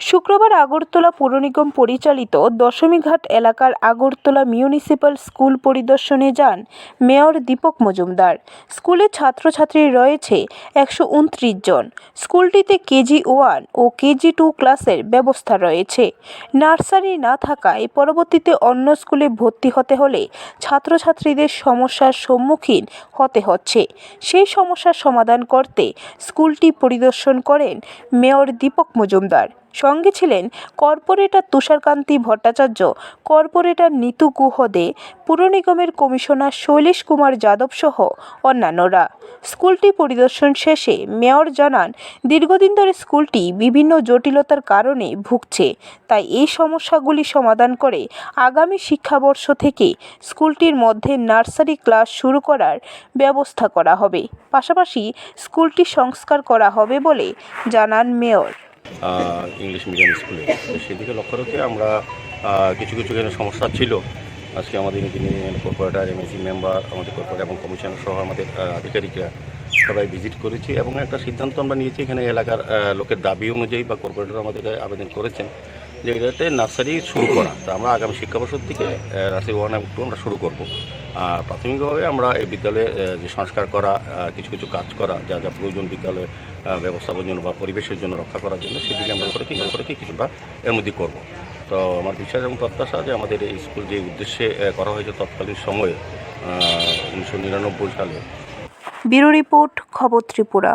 শুক্রবার আগরতলা পৌর নিগম পরিচালিত দশমীঘাট এলাকার আগরতলা মিউনিসিপ্যাল স্কুল পরিদর্শনে যান মেয়র দীপক মজুমদার। স্কুলে ছাত্রছাত্রী রয়েছে একশো উনত্রিশ জন। স্কুলটিতে কেজি ওয়ান ও কেজি টু ক্লাসের ব্যবস্থা রয়েছে। নার্সারি না থাকায় পরবর্তীতে অন্য স্কুলে ভর্তি হতে হলে ছাত্রছাত্রীদের সমস্যার সম্মুখীন হতে হচ্ছে। সেই সমস্যার সমাধান করতে স্কুলটি পরিদর্শন করেন মেয়র দীপক মজুমদার। সঙ্গে ছিলেন কর্পোরেটর তুষারকান্তি ভট্টাচার্য, কর্পোরেটর নিতু গুহ দে, পুর নিগমের কমিশনার শৈলেশ কুমার যাদব সহ অন্যান্যরা। স্কুলটি পরিদর্শন শেষে মেয়র জানান, দীর্ঘদিন ধরে স্কুলটি বিভিন্ন জটিলতার কারণে ভুগছে, তাই এই সমস্যাগুলি সমাধান করে আগামী শিক্ষাবর্ষ থেকে স্কুলটির মধ্যে নার্সারি ক্লাস শুরু করার ব্যবস্থা করা হবে। পাশাপাশি স্কুলটি সংস্কার করা হবে বলে জানান মেয়র। ইংলিশ মিডিয়াম স্কুলে সেদিকে লক্ষ্য রেখে আমরা কিছু কিছু এখানে সমস্যা ছিল। আজকে আমাদের ইঞ্জিনিয়ারিং কর্পোরেটার এমএসি মেম্বার আমাদের কর্পোরেটার এবং কমিশনার সহ আমাদের আধিকারিকরা সবাই ভিজিট করেছি এবং একটা সিদ্ধান্ত আমরা নিয়েছি। এখানে এলাকার লোকের দাবি অনুযায়ী বা কর্পোরেটর আমাদের আবেদন করেছেন। যে এটাতে নার্সারি শুরু করা। তো আমরা আগামী শিক্ষাবর্ষ থেকে নার্সারি ওয়ান এবং টু আমরা শুরু করব। আর প্রাথমিকভাবে আমরা এই বিদ্যালয়ে যে সংস্কার করা কিছু কিছু কাজ করা, যা যা প্রয়োজন বিদ্যালয়ে ব্যবস্থাপনার জন্য বা পরিবেশের জন্য রক্ষা করার জন্য সেদিকে আমরা করে কি করে কিছুটা এর মধ্যে করব। তো আমার বিশ্বাস এবং প্রত্যাশা যে আমাদের এই স্কুল যে উদ্দেশ্যে করা হয়েছে তৎকালীন সময়ে উনিশশো নিরানব্বই সালে। ব্যুরো রিপোর্ট, খবর ত্রিপুরা।